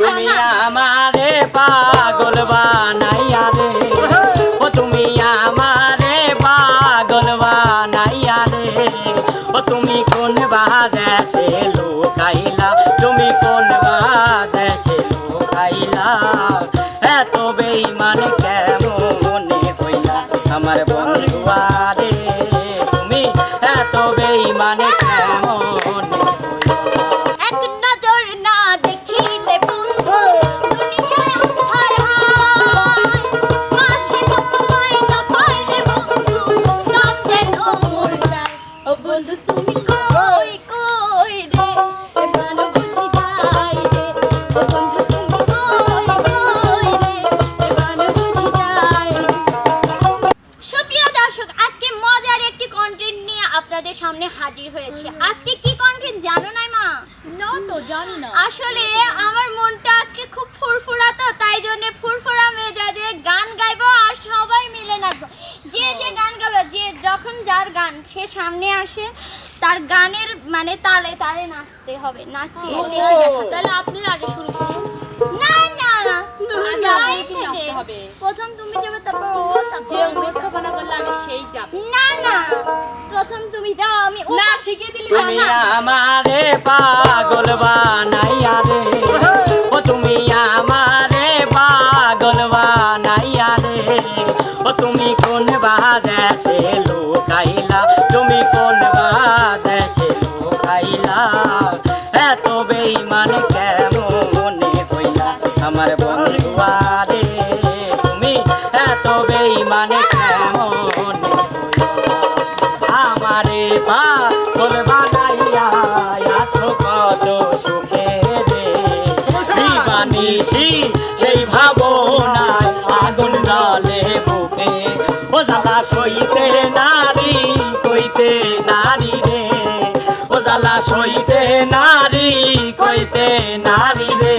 তুমি আমারে পাগল বানাইয়া রে ও তুমি আমারে পাগল বানাইয়া রে ও তুমি কোন বা দেশে লোকাইলা তুমি কোন বা দেশে লোকাইলা। এত বেইমান কেমনে হইলা আমার বন্ধুয়ারে তুমি এত বেইমানে হাজির হয়েছে। আজকে কি কন্টেন্ট জানো না মা না তো না। আসলে আমার মনটা আজকে খুব ফুরফুরা তাই জন্য ফুরফুরা মেজাজে গান গাইবো আর সবাই মিলে নাচবো। যে যে গান যখন যার গান সে সামনে আসে তার গানের মানে তালে তালে নাচতে হবে নাচতে তাহলে আপনি আগে শুরু করুন। না না প্রথম তুমি যাবে তারপর ও যে উপস্থাপনা সেই যাব। না না প্রথম তুমি যাও আমি না শিখে দিলি আচ্ছা। আমারে পাগল কোন বাদেশে লোকাইলা তুমি কোন নারী রে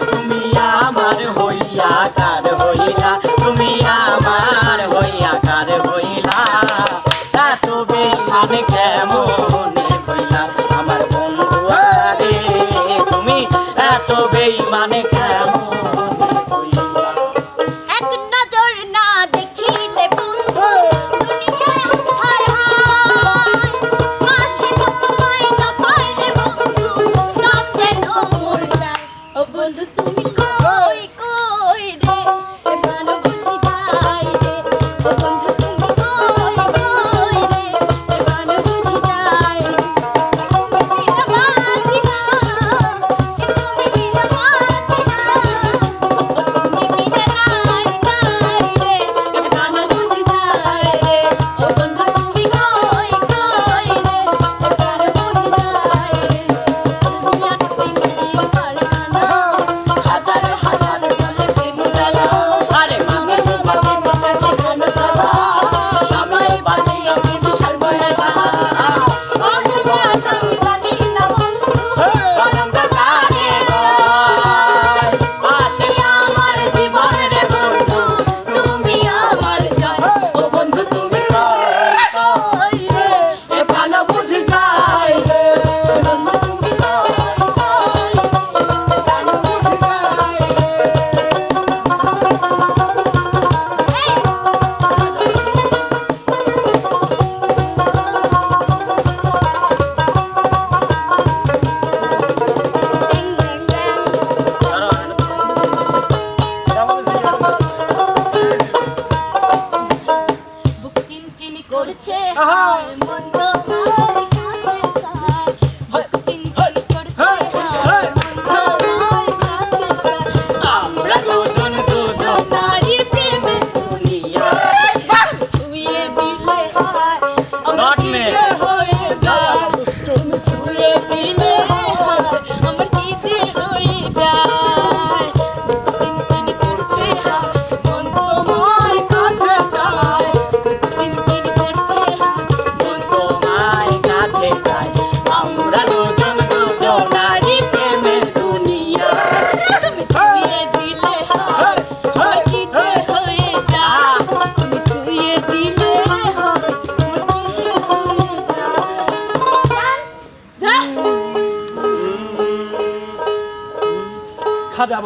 তুমি আমার হইয়া কার হইলা? তুমি আমার হইয়া কার হইলা? এত বেলান কেমন I'm Ha the ha!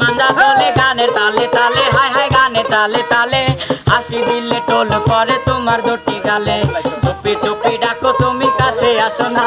Manda দলে গানে তালে তালে হাই হাই গানে তালে তালে তোমার দুটি গালে চুপি চুপি ডাকো তুমি কাছে আসো না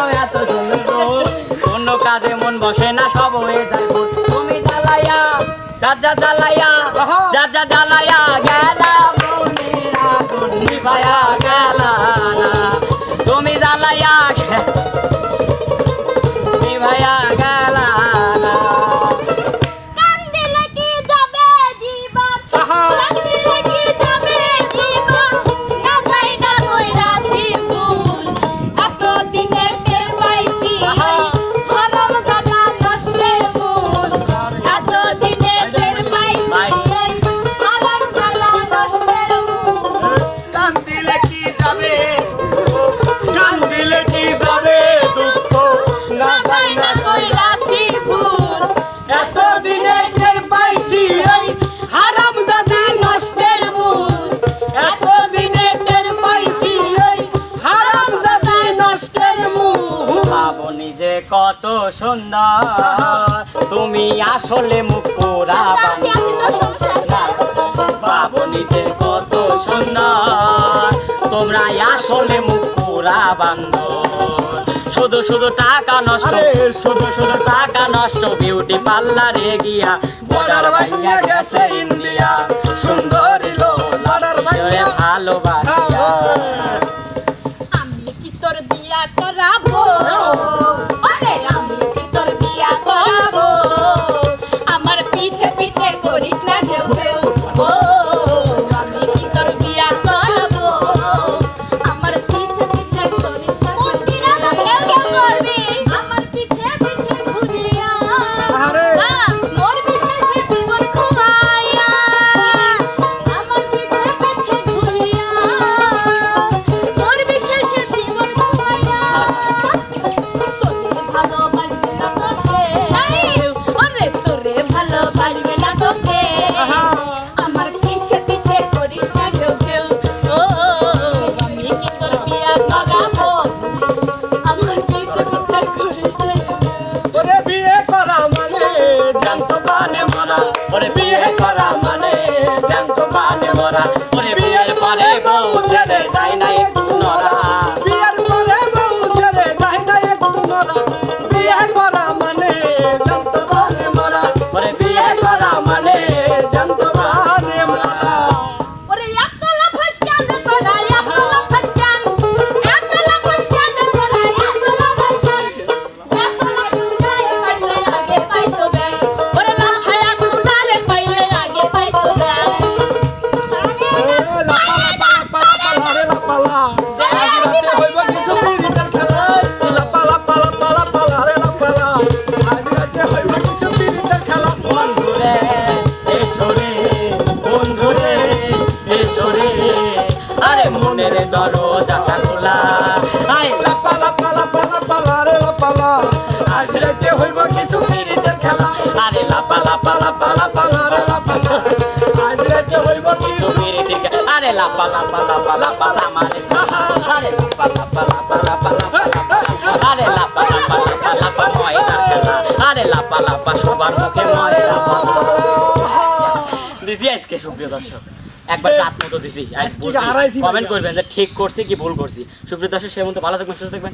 কত সুন্দর তুমি আসলে মুখ পোড়া আসি আসি তো সংসার ভাবো নিজে কত সুন্দর তোমরা আসলে মুখ পোড়া বান্ধব শুধু শুধু টাকা নষ্ট শুধু শুধু টাকা নষ্ট বিউটি পার্লারে গিয়া বর্ডার ভাইয়া গেছে ইন্ডিয়া। সুন্দরী লো লাডার মনের দরজাটা খোলা আয় আরে লাপা লাপা লাপা লাপা কিছু মেরে দিকে আরে লাপা লাপা লাপা লাপা সামারে আরে লাপা লাপা লাপা লাপা লাপা লাপা আরে লাপা লাপা লাপা লাপা ময়দার খেলা আরে লাপা লাপা সবার মুখে ময়দা দিছি আজকে সুপ্রিয় দর্শক একবার রাত মতো দিছি। কমেন্ট করবেন যে ঠিক করছি কি ভুল করছি। সুপ্রিয় দর্শক সে মতো ভালো থাকবেন সুস্থ থাকবেন।